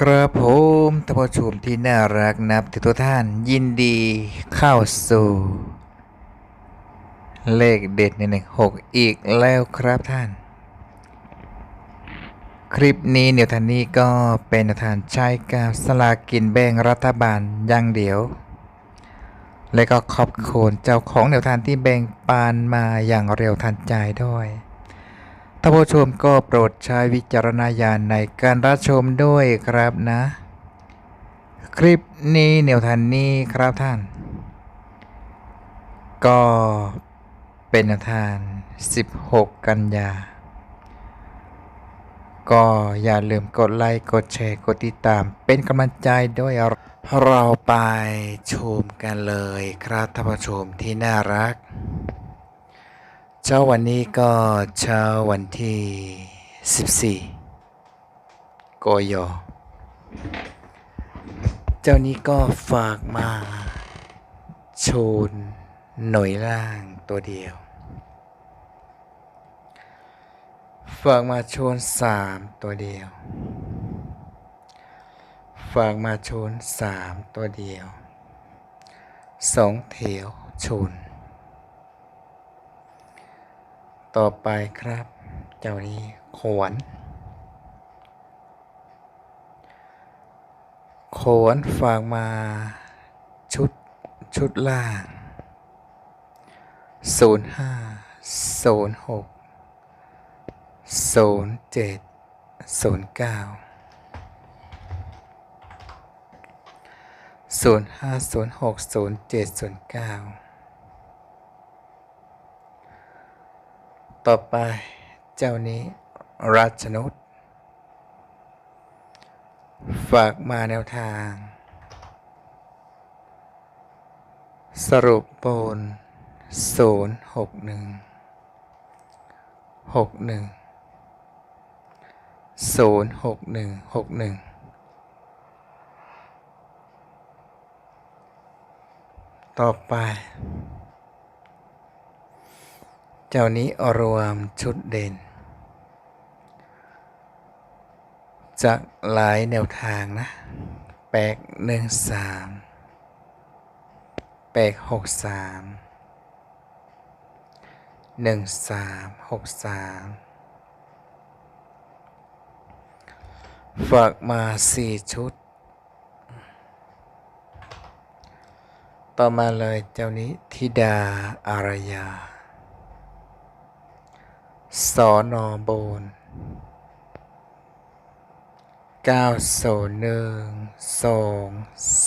กระผมท่านผู้ชมที่น่ารักนับถือทุกท่านยินดีเข้าสู่ เลขเด็ดในหนึ่งหกอีกแล้วครับท่าน คลิปนี้เนียวทันนี้ก็เป็นแนวทานใช้กับสลากินแบ่งรัฐบาลอย่างเดียว และก็ขอบคุณเจ้าของแนวทานที่แบ่งปานมาอย่างเร็วทันใจด้วย ท่านผู้ชมก็โปรดใช้วิจารณญาณในการรับชมด้วยครับนะ คลิปนี้แนวทางนี้ครับท่าน ก็เป็นแนวทาง 16 กันยา ก็อย่าลืมกดไลค์กดแชร์กดติดตาม เป็นกำลังใจด้วยเราไปชมกันเลยครับท่านผู้ชมที่น่ารัก เช้าวันนี้ก็เช้าวันที่ 14กยเจ้านี้ก็ฝากมาโชนหน่วยล่างตัวเดียว ฝากมาโชนสามตัวเดียว ฝากมาโชนสามตัวเดียวสองแถวโชน ต่อไปครับ เจ้านี้ขวนขวนฝากมาชุด ชุดล่าง 05 06 07 09 05 06 07 09 ต่อไปเจ้านี้ราชนุชฝากมาแนวทาง สรุปโบนศูนย์หกหนึ่งหกหนึ่งศูนย์หกหนึ่งหกหนึ่งต่อไป เจ้านี้รวมชุดเด่น จากหลายแนวทางนะแปกหนึ่งสามแปกหกสามหนึ่งสามหกสามฝากมาสี่ชุด ต่อมาเลยเจ้านี้ธิดาอารยา สอนอบนเก้าโซหนึ่งสอง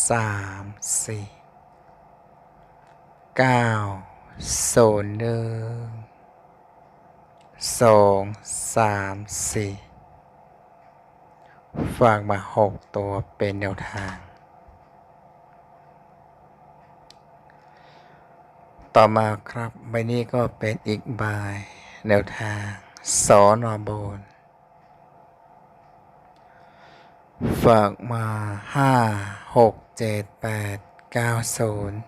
สามสี่เก้าโซหนึ่งสองสามสี่ฝากมาหกตัวเป็นแนวทาง ต่อมาครับใบนี้ก็เป็นอีกใบ แนวทางสอนอบนฝากมาห้าหกเจ็ดแปดเก้าศูนย์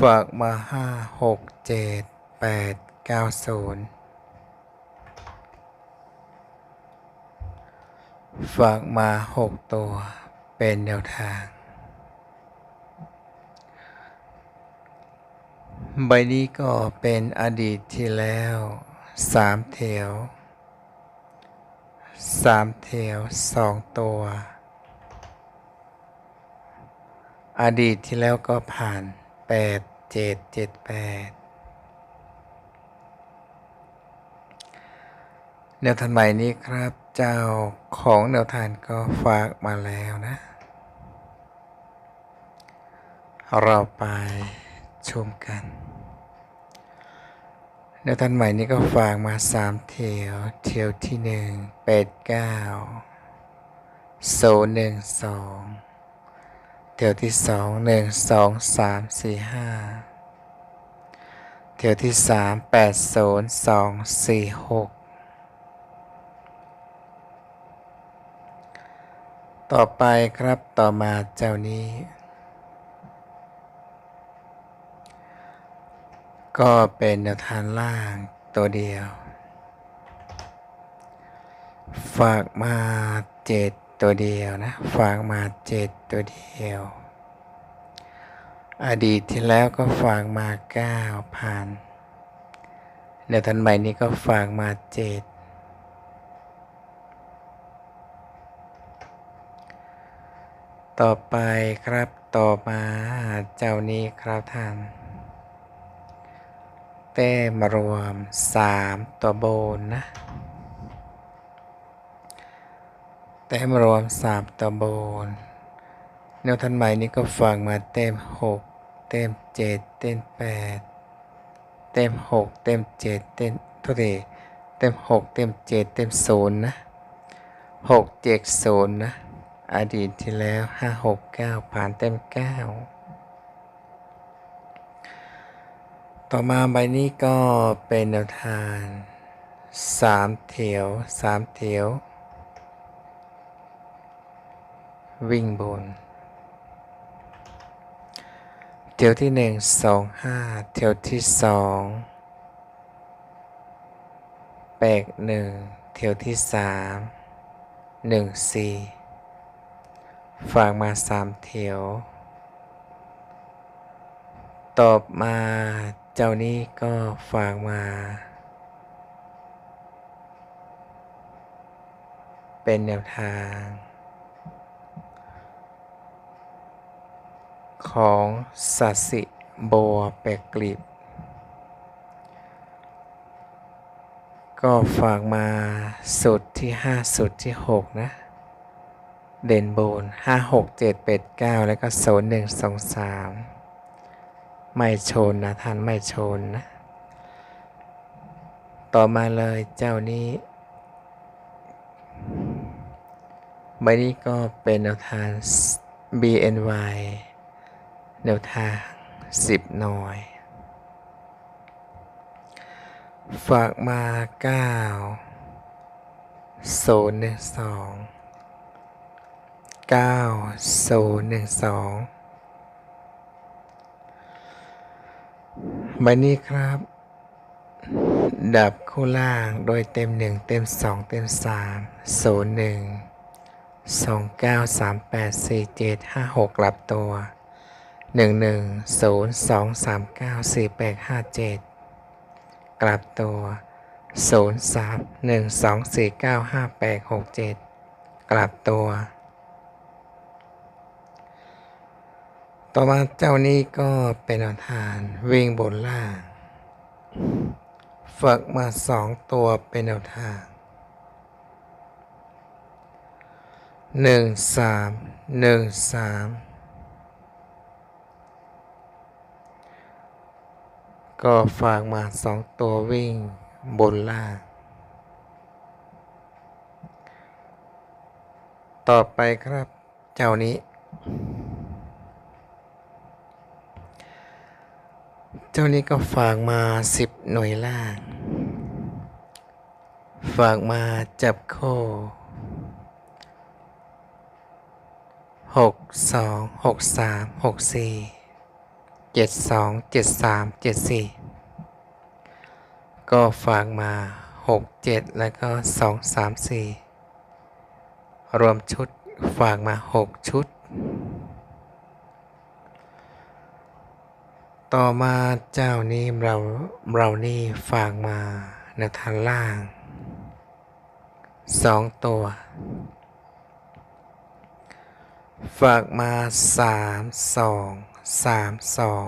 ฝากมาห้าหกเจ็ดแปดเก้าศูนย์ฝากมาหกตัวเป็นแนวทาง ใบนี้ก็เป็นอดีตที่แล้วสามแถวสามแถวสองตัว อดีตที่แล้วก็ผ่านแปดเจ็ดเจ็ดแปดแนวทานใหม่นี้ครับ เจ้าของแนวทานก็ฝากมาแล้วนะ เราไป ชมกันแนวท่านใหม่นี้ก็ฝากมาสามเทวเที่ยวที่หนึ่งแปดเก้าโซหนึ่งสองเที่ยวที่สองหนึ่งสองสามสี่ห้าเที่ยวที่สามแปดศูนย์สองสี่หกต่อไปครับต่อมาเจ้านี้ ก็เป็นแนวทางล่างตัวเดียว ฝากมาเจ็ดตัวเดียวนะ ฝากมาเจ็ดตัวเดียว อดีตที่แล้วก็ฝากมาเก้าพันเดี๋ยวทันใหม่นี้ก็ฝากมาเจ็ดต่อไปครับต่อมาเจ้านี้ครับท่าน เต้มรวม 3 ตัวโบนนะเต้มรวม 3ตัวโบนแนวทันใหม่นี้ก็ฝั่งมาเต็ม 6 เต็ม 7 เต็ม 8 เต็ม 6 เต็ม 7 เต็มทุเรเต็ม 6 เต็ม 7 เต็ม 0 นะ 6 7 0 นะ อดีตที่แล้ว 5 6 9 ผ่านเต็ม 9 ต่อมาใบนี้ก็เป็นแนวทางสามเถียวสามเถียววิ่งบนเถียวที่หนึ่งสองห้าเถียวที่สองแปดหนึ่งเถียวที่สามหนึ่งสี่ฝากมาสามเถียวตอบมาเจ้านี้ก็ฝากมา เป็นแนวทาง ของสัสิบัวแปกกลีบก็ฝากมาสุดที่ 5 สุดที่ 6 นะ เด่นโบน 5 6 7 8 9 แล้วก็โซน1 2 3 ไม่ชนนะท่านไม่ชนนะ ต่อมาเลยเจ้านี้ใบนี้ก็เป็นแนวทาง BNY แนวทาง 10 หน่อยฝากมา 9 0 1 2 9 0 1 2 บันนี้ครับ ดับคู่ล่างโดยเต็ม 1 เต็ม 2 เต็ม 3 0 1 2 9 3 8 4 7 5 6 กลับตัว 1 1 0 2 3 9 4 8 5 7 กลับตัว 0 3 1 2 4 9 5 8 6 7 กลับตัว ต่อมาเจ้านี้ก็เป็นอาทานวิ่งบนล่างฝึกมาสองตัวเป็นแนวทางหนึ่งสามหนึ่งสามก็ฝากมาสองตัววิ่งบนล่าง ต่อไปครับเจ้านี้ เจ้านี้ก็ฝากมาสิบหน่วยล่าง ฝากมาจับโคหกสองหกสามหกสี่เจ็ดสองเจ็ดสามเจ็ดสี่ก็ฝากมาหกเจ็ดแล้วก็สองสามสี่รวมชุดฝากมาหกชุด ต่อมาเจ้านี้เราเรานี่ฝากมาในทางล่างสองตัว ฝากมาสามสองสามสอง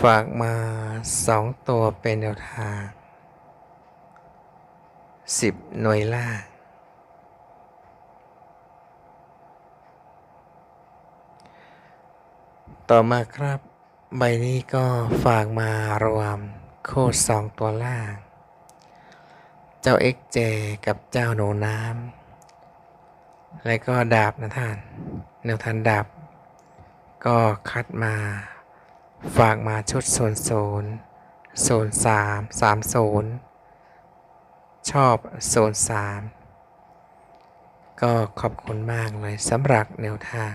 ฝากมาสองตัวเป็นแนวทางสิบหน่วยล่าง ต่อมาครับ ใบนี้ก็ฝากมารวมโคดสองตัวล่าง เจ้า XJ กับเจ้าหนูน้ำ แล้วก็ดาบนะท่านแนวทันดาบ ก็คัดมา ฝากมาชุดโซนโซนโซนสามสามโซนชอบโซนสามก็ขอบคุณมากเลยสำหรับแนวทาง